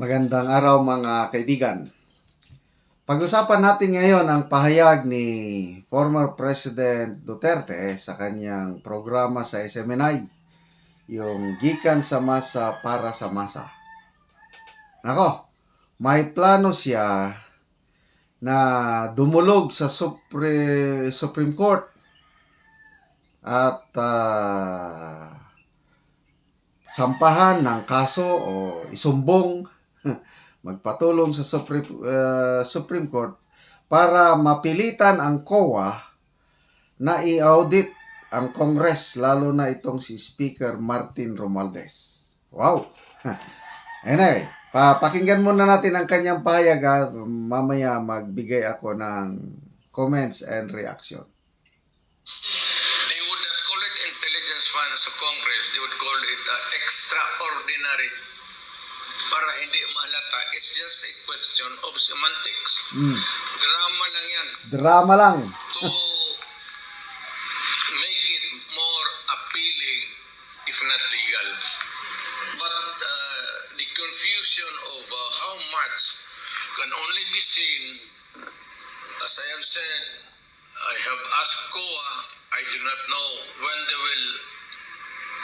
Magandang araw mga kaibigan. Pag-usapan natin ngayon ang pahayag ni former President Duterte sa kanyang programa sa SMNI, yung Gikan sa Masa para sa Masa. Nako, may plano siya na dumulog sa Supre- Supreme Court at ah, sampahan ng kaso o isumbong magpatulong sa Supreme, uh, Supreme Court para mapilitan ang COA na i-audit ang Congress lalo na itong si Speaker Martin Romualdez. Wow! Anyway, papakinggan muna natin ang kanyang pahayag at mamaya magbigay ako ng comments and reaction. They would not call it intelligence funds sa Congress. They would call it uh, extraordinary. Para hindi mahalata, it's just a question of semantics. Mm, Drama lang yan drama lang. to make it more appealing, if not legal. But uh, the confusion of uh, how much can only be seen, as I have said, I have asked COA, I do not know when they will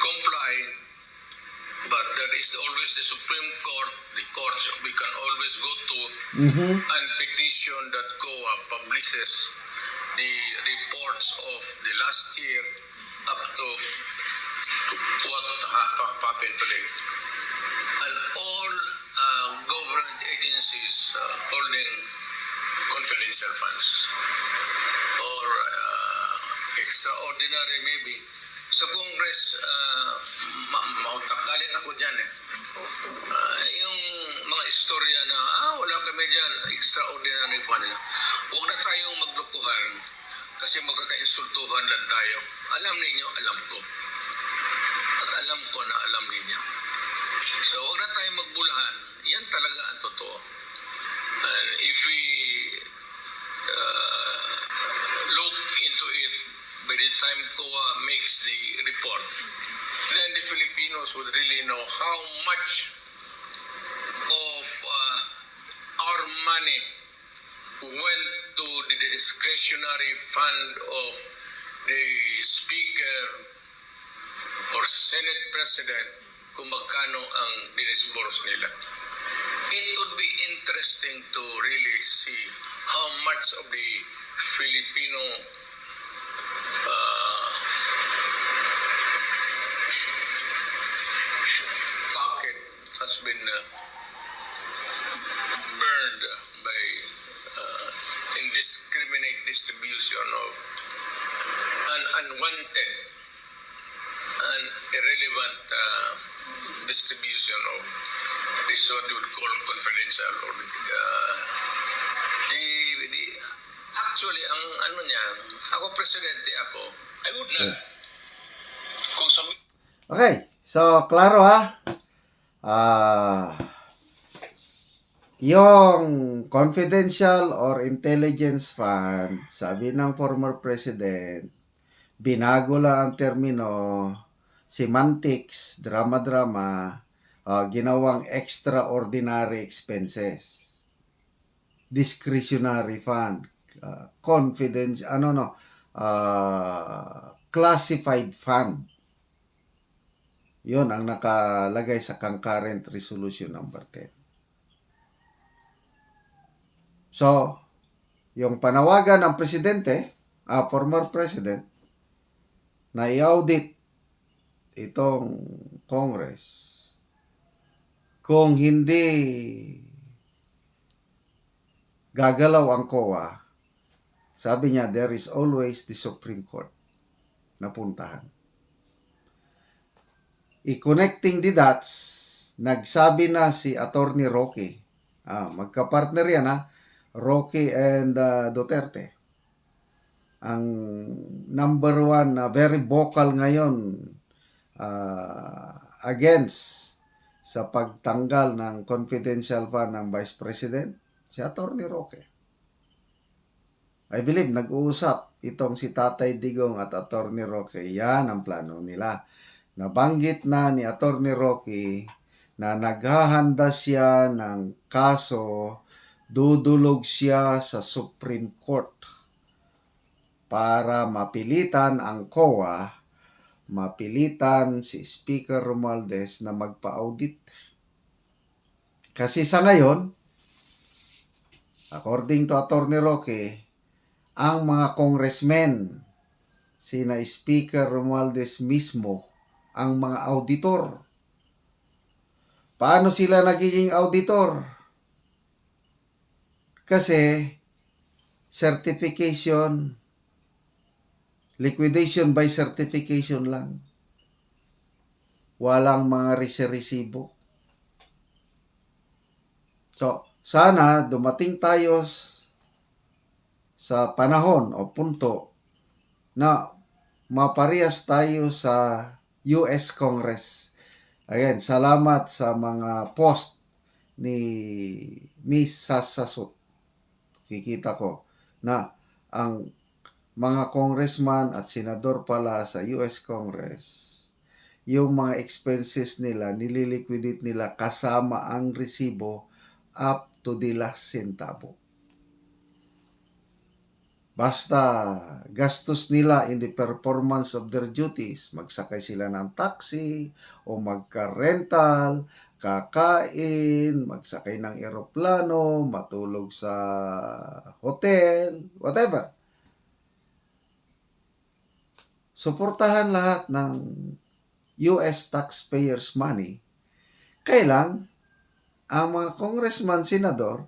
comply, but there is always the Supreme Court, the courts we can always go to, Mhm. and petition that COA publishes the reports of the last year up to, to what ha- ha- happened today. And all uh, government agencies uh, holding confidential funds or uh, extraordinary maybe. Sa Congress, uh, ma- mautakaling ako dyan eh. Ah, yung mga istorya na, ah, wala kami dyan, extraordinary fund. Huwag na tayong maglukuhan kasi magkakainsultuhan lang tayo. Alam ninyo, alam ko. At alam ko na alam ninyo. So, huwag na tayong magbulahan. Yan talaga ang totoo. And if we uh, look into it by the time COA makes the report, then the Filipinos would really know how much of uh, our money went to the discretionary fund of the Speaker or Senate President kung magkano ang dinisburse nila. It would be interesting to really see how much of the Filipino uh, pocket has been uh, burned by uh, indiscriminate distribution of an unwanted and irrelevant uh, distribution of this is what you would call confidential or uh, actually ang ano niya ako presidente ako I would not kung sabi Okay, so klaro ha. Ah yung confidential or intelligence fund, sabi ng former president, binago lang ang termino, semantics, drama-drama, ah, ginawang extraordinary expenses. Discretionary fund, ah, confidence, ano no, ah, classified fund. Yon ang nakalagay sa concurrent resolution number 10. So, yung panawagan ng presidente, ah, former president, na i-audit itong Congress kung hindi gagalaw ang COA, sabi niya, there is always the Supreme Court na puntahan i-connecting the dots, nagsabi na si Attorney Rocky. Ah, magka-partner yan ha. Rocky and ah, Duterte. Ang number one na very vocal ngayon ah, against sa pagtanggal ng confidential fund ng Vice President, si Attorney Roque. I believe nag-uusap itong si Tatay Digong at Attorney Roque. Yan ang plano nila. Nabanggit na ni Attorney Rocky na naghahanda siya ng kaso, dudulog siya sa Supreme Court para mapilitan ang COA, mapilitan si Speaker Romualdez na magpa-audit. Kasi sa ngayon, according to Attorney Roque, ang mga congressmen, sina Speaker Romualdez mismo, ang mga auditor. Paano sila nagiging auditor? Kasi certification, liquidation by certification lang. Walang mga resibo. So, sana dumating tayo sa panahon o punto na maparehas tayo sa US Congress. Again, salamat sa mga post ni Miss Sasasot. Kikita ko na ang mga congressman at senador pala sa US Congress, yung mga expenses nila, nililiquidate nila kasama ang resibo up to the last centavo. Basta gastos nila in the performance of their duties, magsakay sila ng taxi o magka-rental, kakain, magsakay ng eroplano, matulog sa hotel, whatever. Suportahan lahat ng US taxpayers money. Kailang ang mga congressman, senador,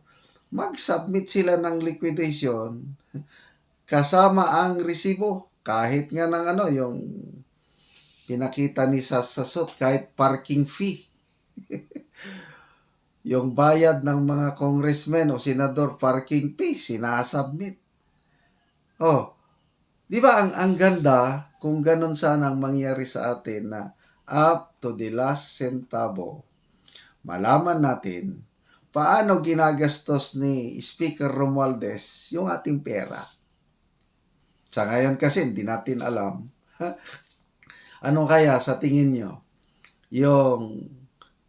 mag-submit sila ng liquidation kasama ang resibo. Kahit nga ng ano yung pinakita ni Sasasot kahit parking fee. Yung bayad ng mga congressmen o senador parking fee sinasubmit. Oh di ba ang ang ganda kung ganun sana ang mangyari sa atin na up to the last centavo malaman natin paano ginagastos ni Speaker Romualdez yung ating pera sa ngayon kasi hindi natin alam. ano kaya sa tingin nyo? Yung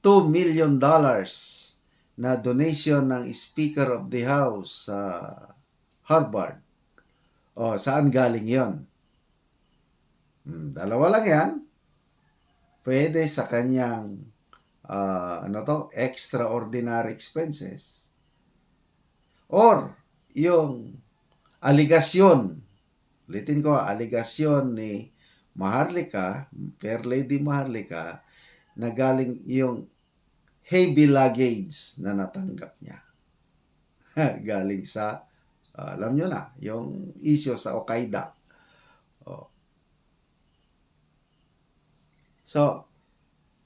2 million dollars na donation ng Speaker of the House sa Harvard. O, saan galing yon? Hmm, dalawa lang yan. Pwede sa kanyang ah, ano to, extraordinary expenses. Or, yung aligasyon ulitin ko, aligasyon ni Maharlika, Fair Lady Maharlika, na galing yung heavy luggage na natanggap niya. galing sa, ah, alam nyo na, yung issue sa Okaida. Oh. So,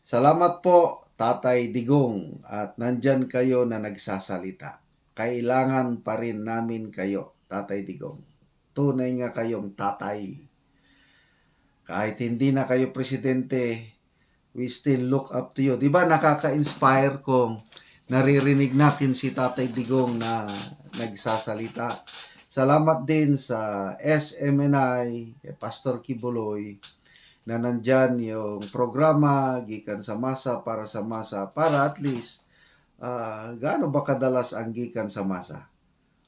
salamat po, Tatay Digong, at nandyan kayo na nagsasalita. Kailangan pa rin namin kayo, Tatay Digong tunay nga kayong tatay. Kahit hindi na kayo presidente, we still look up to you. Di ba nakaka-inspire kung naririnig natin si Tatay Digong na nagsasalita. Salamat din sa SMNI, kay Pastor Kibuloy, na nandyan yung programa Gikan sa Masa para sa Masa para at least uh, gaano ba kadalas ang Gikan sa Masa?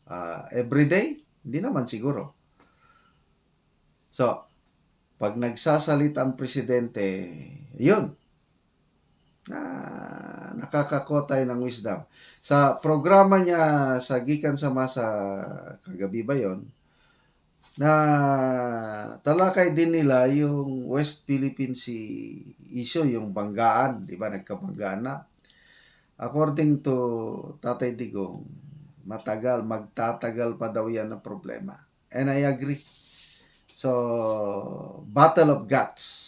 Uh, everyday? Hindi naman siguro. So, pag nagsasalita ang presidente, yun, na nakakakotay ng wisdom. Sa programa niya sa Gikan sa Masa, kagabi ba yon na talakay din nila yung West Philippine Sea issue, yung banggaan, di ba, nagkabanggaan na. According to Tatay Digong, matagal, magtatagal pa daw yan ng problema. And I agree. So, battle of guts.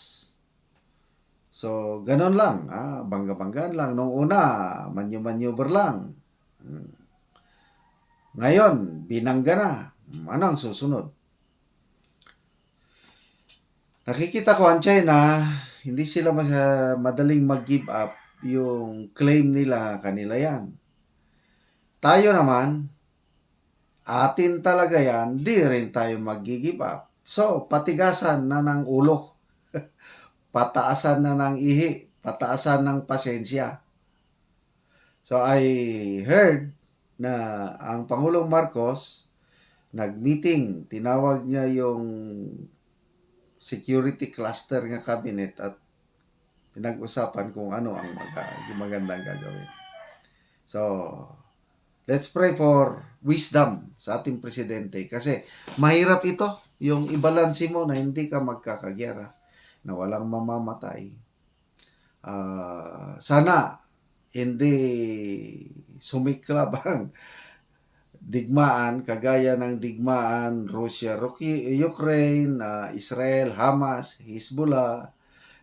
So, ganun lang. Ah, bangga-banggaan lang. Nung una, manyu-maneuver lang. Hmm. Ngayon, binangga na. Ano ang susunod? Nakikita ko ang China, hindi sila mas- madaling mag-give up yung claim nila kanila yan. Tayo naman, atin talaga yan, di rin tayo mag-give up. So, patigasan na ng ulo. Pataasan na ng ihi. Pataasan ng pasensya. So I heard na ang Pangulong Marcos nag-meeting, tinawag niya yung security cluster nga cabinet at pinag-usapan kung ano ang mag- magandang gagawin. So, let's pray for wisdom sa ating presidente kasi mahirap ito yung ibalansi mo na hindi ka magkakagyara na walang mamamatay. Ah, sana hindi sumiklab ang digmaan kagaya ng digmaan Russia, Ukraine, ah, Israel, Hamas, Hezbollah.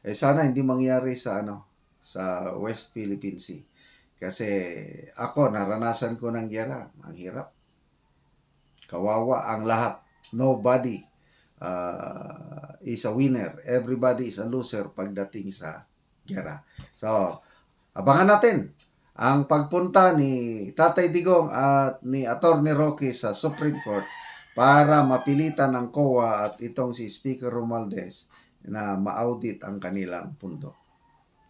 Eh sana hindi mangyari sa ano sa West Philippine Sea. Kasi ako naranasan ko ng giyera, ang hirap. Kawawa ang lahat. Nobody uh, is a winner. Everybody is a loser pagdating sa giyera. So, abangan natin ang pagpunta ni Tatay Digong at ni Attorney Roque sa Supreme Court para mapilitan ng COA at itong si Speaker Romualdez na ma-audit ang kanilang pundo.